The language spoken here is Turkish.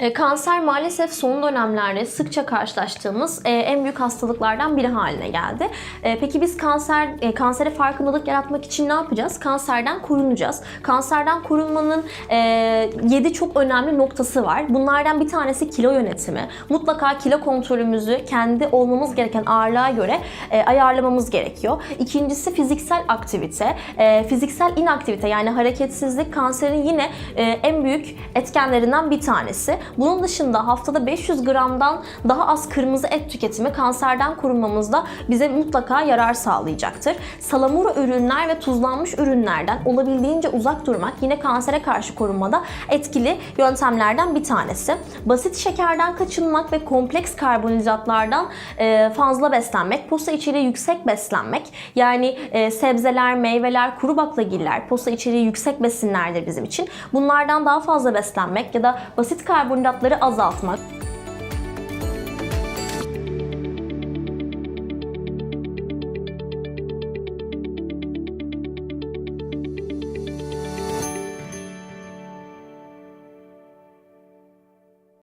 E, kanser maalesef son dönemlerde sıkça karşılaştığımız e, en büyük hastalıklardan biri haline geldi. E, peki biz kanser e, kansere farkındalık yaratmak için ne yapacağız? Kanserden korunacağız. Kanserden korunmanın e, 7 çok önemli noktası var. Bunlardan bir tanesi kilo yönetimi. Mutlaka kilo kontrolümüzü kendi olmamız gereken ağırlığa göre e, ayarlamamız gerekiyor. İkincisi fiziksel aktivite. E, fiziksel inaktivite yani hareketsizlik kanserin yine e, en büyük etkenlerinden bir tanesi. Bunun dışında haftada 500 gramdan daha az kırmızı et tüketimi kanserden korunmamızda bize mutlaka yarar sağlayacaktır. Salamura ürünler ve tuzlanmış ürünlerden olabildiğince uzak durmak yine kansere karşı korunmada etkili yöntemlerden bir tanesi. Basit şekerden kaçınmak ve kompleks karbonhidratlardan e, fazla beslenmek, posa içeriği yüksek beslenmek yani e, sebzeler, meyveler, kuru baklagiller posa içeriği yüksek besinlerdir bizim için. Bunlardan daha fazla beslenmek ya da basit karbonhidratları azaltmak.